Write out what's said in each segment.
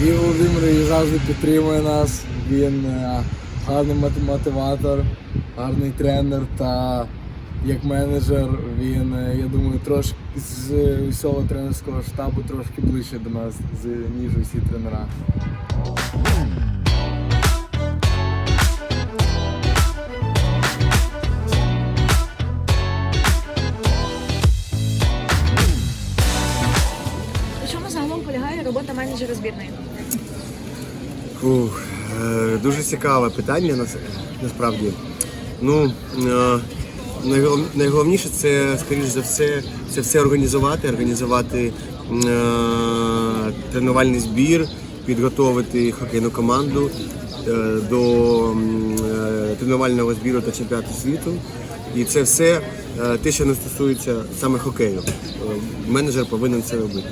Сергій Володимирович завжди підтримує нас. Він е, гарний мотиватор, гарний тренер та як менеджер він, е, я думаю, трошки з усього тренерського штабу трошки ближче до нас, ніж усі тренера. Чому загалом полягає робота менеджера збірної? Ух, е, дуже цікаве питання нас- насправді. Ну, е, найгол- найголовніше це, скоріш за все, це все організувати, організувати е, тренувальний збір, підготовити хокейну команду до тренувального збіру та чемпіонату світу. І це все те, що не стосується саме хокею. Е, Менеджер повинен це робити.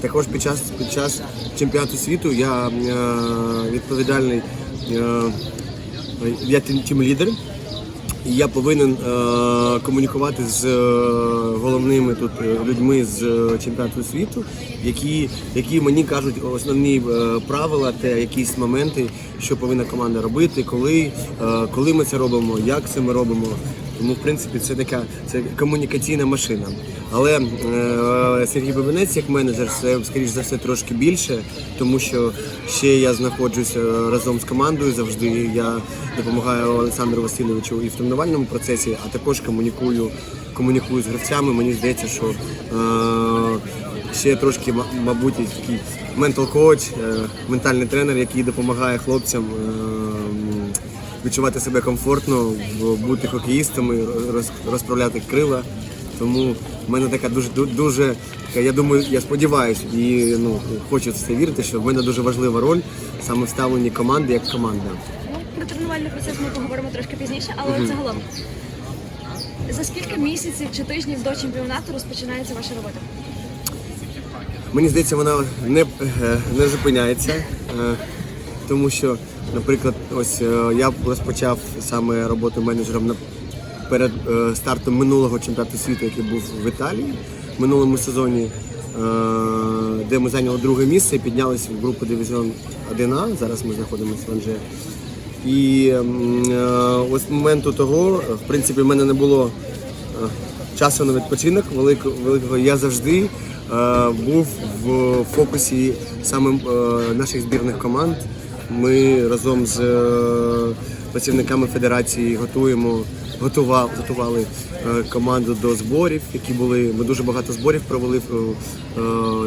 Також під час під час чемпіонату світу я е, відповідальний, е, я тім- тім-лідер, і я повинен е, комунікувати з е, головними тут е, людьми з е, чемпіонату світу, які, які мені кажуть основні е, правила та якісь моменти, що повинна команда робити, коли, е, коли ми це робимо, як це ми робимо. Тому, в принципі, це така це комунікаційна машина. Але е, Сергій Бабинець, як менеджер, це скоріш за все трошки більше, тому що ще я знаходжуся разом з командою. Завжди я допомагаю Олександру Васильовичу і в тренувальному процесі, а також комунікую, комунікую з гравцями. Мені здається, що е, ще трошки, ма- мабуть, такий ментал коуч, е, ментальний тренер, який допомагає хлопцям. Відчувати себе комфортно, бути хокеїстами, роз- розправляти крила. Тому в мене така дуже дуже така, я думаю, я сподіваюся і ну хочу в це вірити, що в мене дуже важлива роль саме в ставленні команди як команда. Ну, про тренувальний процес ми поговоримо трошки пізніше, але от загалом. За скільки місяців чи тижнів до чемпіонату розпочинається ваша робота? Мені здається, вона не, е, не зупиняється, е, тому що, наприклад, ось е, я розпочав саме роботу менеджером на- перед е, стартом минулого чемпіонату світу, який був в Італії в минулому сезоні, е, де ми зайняли друге місце і піднялися в групу Дивізіон 1А. Зараз ми знаходимося в Анже. І ось з моменту того, в принципі, в мене не було часу на відпочинок великого. Я завжди був в фокусі саме наших збірних команд. Ми разом з е, працівниками федерації готуємо, готував, готували е, команду до зборів, які були. Ми дуже багато зборів провели е,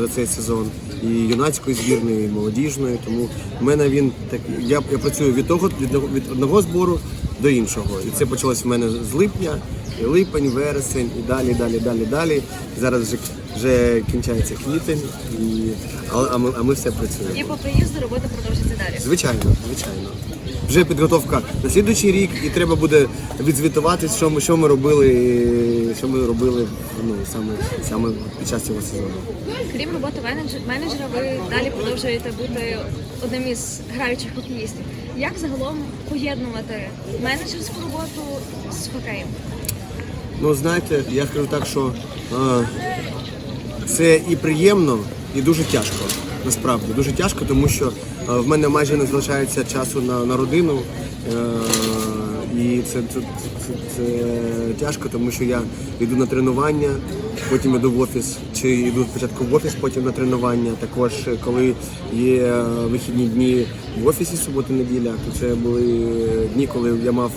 за цей сезон. І юнацької збірної, і молодіжної. Тому в мене він так. Я, я працюю від того від, від одного збору до іншого. І це почалось в мене з липня, і липень, вересень, і далі, далі, далі, далі. Зараз вже, вже кінчається квітень, і, а, а, ми, а ми все працюємо. І по приїзду робота продовжиться далі. Звичайно, звичайно. Вже підготовка на слідуючий рік, і треба буде відзвітувати, що ми, що ми робили, що ми робили ну, саме, саме під час цього сезону. Крім роботи менедж- менеджера, ви далі продовжуєте бути одним із граючих хокеїстів. Як загалом поєднувати менеджерську роботу з хокеєм? Ну, знаєте, я скажу так, що е, це і приємно, і дуже тяжко. Насправді дуже тяжко, тому що е, в мене майже не залишається часу на, на родину. Е, і це, це, це, це тяжко, тому що я йду на тренування, потім йду в офіс, чи йду спочатку в офіс, потім на тренування. Також коли є вихідні дні в офісі субота-неділя, то це були дні, коли я мав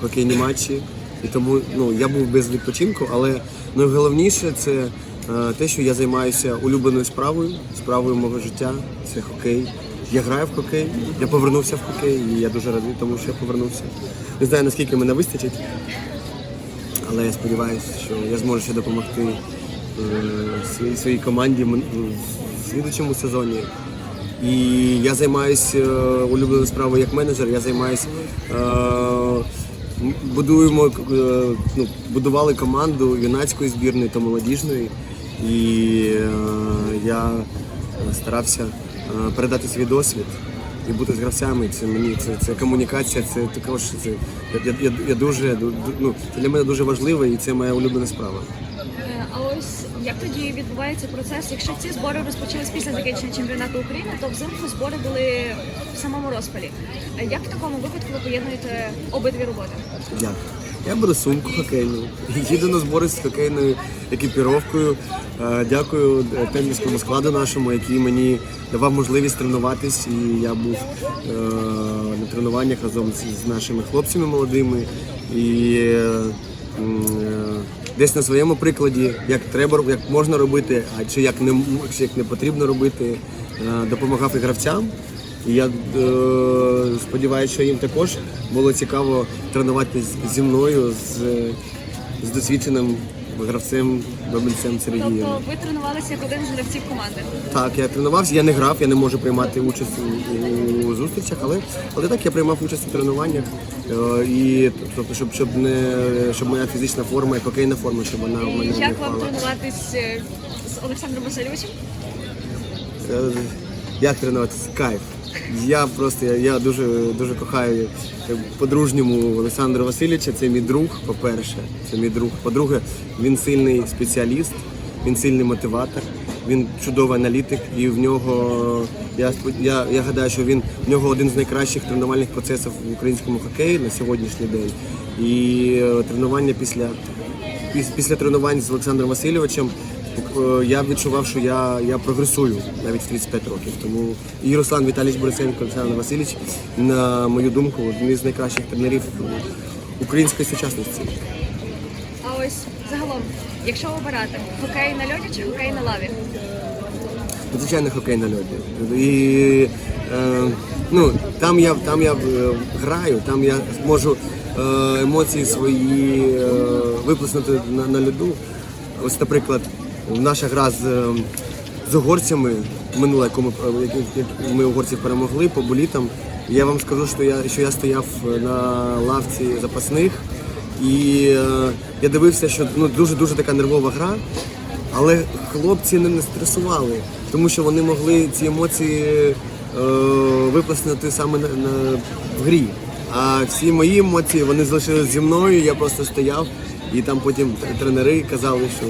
хокейні матчі. І тому ну, я був без відпочинку, але найголовніше це те, що я займаюся улюбленою справою, справою мого життя це хокей. Я граю в хокей, я повернувся в хокей, і я дуже радий, тому що я повернувся. Не знаю, наскільки мене вистачить, але я сподіваюся, що я зможу ще допомогти е, своїй, команді в слідчому сезоні. І я займаюся е, улюбленою справою як менеджер, я займаюся. Е, будуємо, е, ну, будували команду юнацької збірної та молодіжної. І е, я старався е, передати свій досвід і бути з гравцями. Це мені це, це комунікація, це також це я, я, я дуже ду- ду- ну, це для мене дуже важливо і це моя улюблена справа. Е, А ось Як тоді відбувається процес? Якщо ці збори розпочались після закінчення чемпіонату України, то взимку збори були в самому розпалі. Е, Як в такому випадку ви поєднуєте обидві роботи? Як? Я беру сумку хокейну, їду на збори з хокейною екіпіровкою. Е, Дякую е, тенніскому складу нашому, який мені давав можливість тренуватись. І я був е, на тренуваннях разом з- нашими хлопцями молодими. І десь на своєму прикладі, як треба, як можна робити, а чи як не чи як не потрібно робити, допомагав гравцям. І я е, сподіваюся, що їм також було цікаво тренуватися зі мною, з, з досвідченим гравцем Бабинцем Сергієм. Тобто ви тренувалися як один з гравців команди. Так, я тренувався, я не грав, я не можу приймати участь у, у зустрічах, але, але так я приймав участь у тренуваннях. Е, і тобто, щоб, щоб не щоб моя фізична форма і хокейна форма, щоб вона в мене І не як вам впала. тренуватись е, з Олександром Васильовичем? Е, Як тренуватися? Кайф. Я просто я, я дуже дуже кохаю по-дружньому Олександра Васильовича. Це мій друг, по-перше. Це мій друг. По-друге, він сильний спеціаліст, він сильний мотиватор, він чудовий аналітик, і в нього я я, я гадаю, що він в нього один з найкращих тренувальних процесів в українському хокеї на сьогоднішній день. І е, тренування після піс- після тренувань з Олександром Васильовичем я відчував, що я, я прогресую навіть в 35 років. Тому і Руслан Віталійович Борисенко, Олександр Васильович, на мою думку, один із найкращих тренерів української сучасності. А ось загалом, якщо обирати хокей на льоді чи хокей на лаві? Звичайно, хокей на льоді. І е, ну, там я, там я е, граю, там я можу е, емоції свої е, виплеснути на, на льоду. Ось, наприклад, наша гра з, е, з угорцями минула, яку ми, е, яку- ми угорців перемогли по болітам. Я вам скажу, що я, що я стояв на лавці запасних. І е, я дивився, що ну, дуже-дуже така нервова гра. Але хлопці не, не стресували, тому що вони могли ці емоції е, виплеснути саме на, на, в грі. А всі мої емоції вони залишились зі мною. Я просто стояв, і там потім тренери казали, що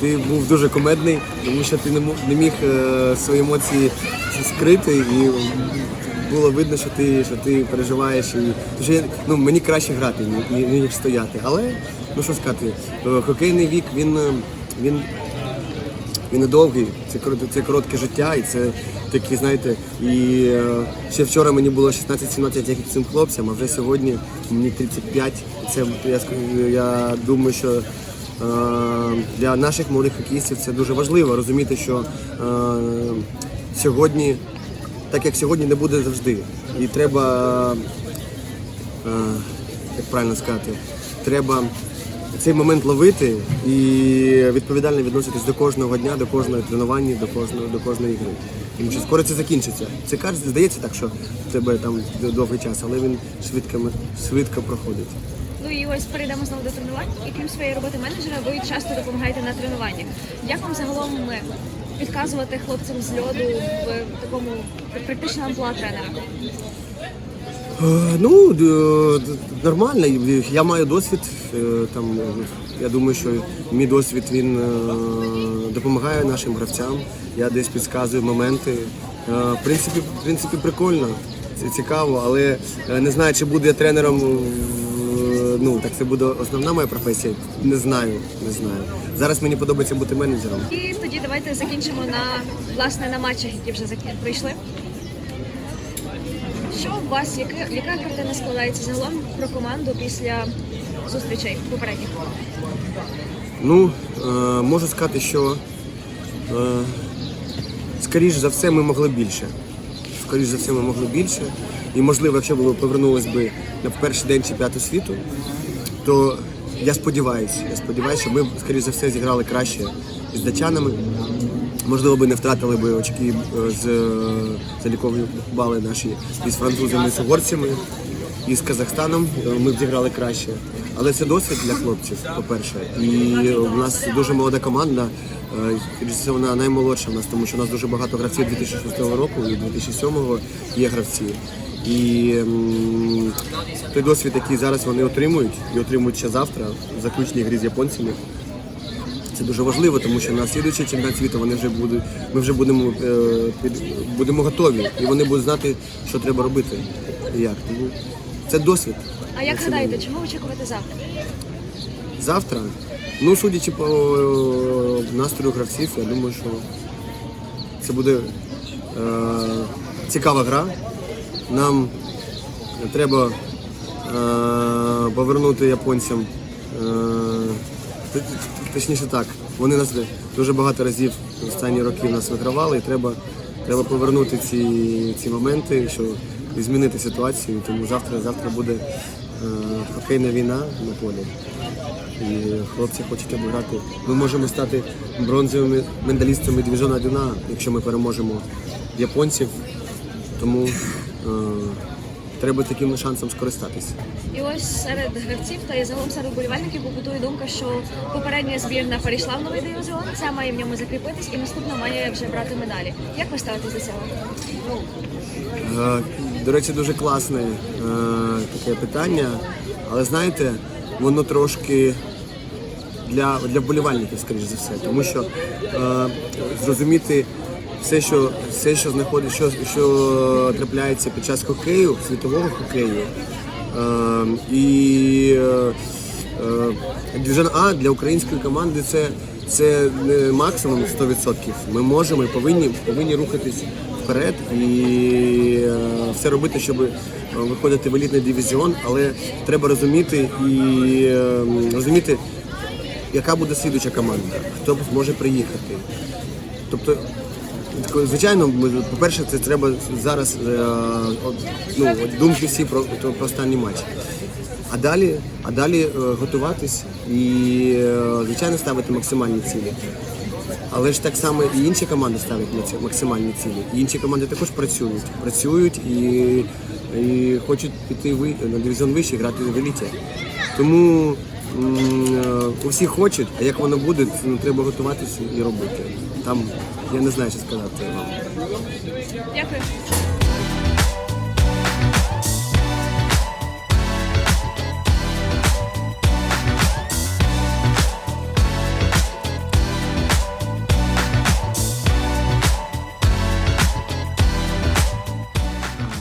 ти був дуже комедний, тому що ти не, міг е, свої емоції скрити і було видно, що ти, що ти переживаєш. І, що ну, мені краще грати, ні- ні- ніж стояти. Але ну що сказати, е, хокейний вік він, е, він, він недовгий, це, це коротке життя, і це такі, знаєте, і е, ще вчора мені було 16-17 як цим хлопцям, а вже сьогодні мені 35. Це я, я думаю, що е, для наших молодих хокеїстів це дуже важливо розуміти, що е, сьогодні так як сьогодні не буде завжди. І треба, е, як правильно сказати, треба цей момент ловити і відповідально відноситись до кожного дня, до кожного тренування, до кожного до кожної гри. Тому що скоро це закінчиться. Це кажеться, здається так, що в тебе там довгий час, але він швидко, швидко проходить. Ну і ось перейдемо знову до тренувань. І крім своєї роботи менеджера, ви часто допомагаєте на тренуваннях. Як вам загалом е, підказувати хлопцям з льоду в такому практичному амплуа тренера? Е, Ну, д- нормально. Я маю досвід. е, Там, е, я думаю, що мій досвід він е, допомагає нашим гравцям. Я десь підказую моменти. Е, В принципі, в принципі, прикольно. Це цікаво, але е, не знаю, чи буду я тренером. Ну, так це буде основна моя професія. Не знаю, не знаю. Зараз мені подобається бути менеджером. І тоді давайте закінчимо на власне на матчах, які вже пройшли. Що у вас, яка, яка картина складається загалом про команду після зустрічей попередніх? Ну, е, можу сказати, що е, скоріш за все ми могли більше. Скоріш за все ми могли більше. І можливо, якщо б ми повернулись би на перший день чемпіонату світу, то я сподіваюся, я сподіваюся, що ми скоріш за все зіграли краще з датчанами. Можливо, би не втратили би очки е, з е, залікові бали наші із французами, з угорцями і з Казахстаном е, ми б зіграли краще. Але це досвід для хлопців, по-перше. І у нас дуже молода команда. е, все, вона наймолодша в нас, тому що у нас дуже багато гравців 2006 року і 2007-го є гравці. І той досвід, який зараз вони отримують, і отримують ще завтра в заключній грі з японцями, Це дуже важливо, тому що на слідуючий чемпіонат світу вони вже будуть, ми вже будемо, е, під, будемо готові, і вони будуть знати, що треба робити. І як. Тому це досвід. А як гадаєте, чого очікувати завтра? Завтра, ну судячи по е, настрою гравців, я думаю, що це буде е, цікава гра. Нам треба е, повернути японцям. Е, точніше так, вони нас дуже багато разів останні роки нас вигравали, і треба, треба повернути ці, ці моменти, щоб змінити ситуацію. Тому завтра, завтра буде е, хокейна війна на полі. І хлопці хочуть обіграти. Ми можемо стати бронзовими медалістами дивізіону 1, якщо ми переможемо японців. Тому е, треба таким шансом скористатися. І ось серед гравців та і загалом серед вболівальників побутує думка, що попередня збірна перейшла в новий дивізіон, ця має в ньому закріпитись і наступна має вже брати медалі. Як ви ставитесь до цього? Е, До речі, дуже класне е, таке питання, але знаєте, воно трошки для, для вболівальників, скоріш за все, тому що е, зрозуміти все, що все, що знаходить, що, що трапляється під час хокею, світового хокею. Е, і е, е, Дивізіон А для української команди це, це не максимум 100%. Ми можемо і повинні, повинні рухатись вперед і е, все робити, щоб е, виходити в елітний дивізіон, але треба розуміти і е, розуміти, яка буде слідуча команда, хто може приїхати. Тобто, звичайно, по-перше, це треба зараз е, ну, думки всі про, про, останній матч. А далі, а далі е, готуватись і, е, звичайно, ставити максимальні цілі. Але ж так само і інші команди ставлять максимальні цілі. І інші команди також працюють. Працюють і, і хочуть піти на дивізіон вище, грати в еліті. Тому усі хочуть, а як воно буде, ну, треба готуватися і робити. Там я не знаю, що сказати вам. Дякую.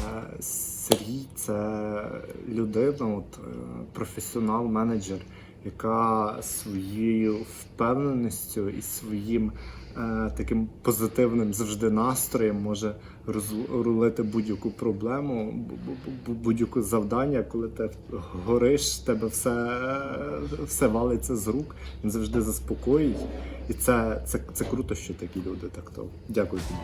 Е, Сергій це людина, от, е, професіонал, менеджер, яка своєю впевненістю і своїм е, таким позитивним завжди настроєм може розрулити будь-яку проблему, бу- бу- бу- будь-яке завдання, коли ти гориш, тебе все, все валиться з рук, він завжди заспокоїть. І це, це, це круто, що такі люди так то. Дякую тобі.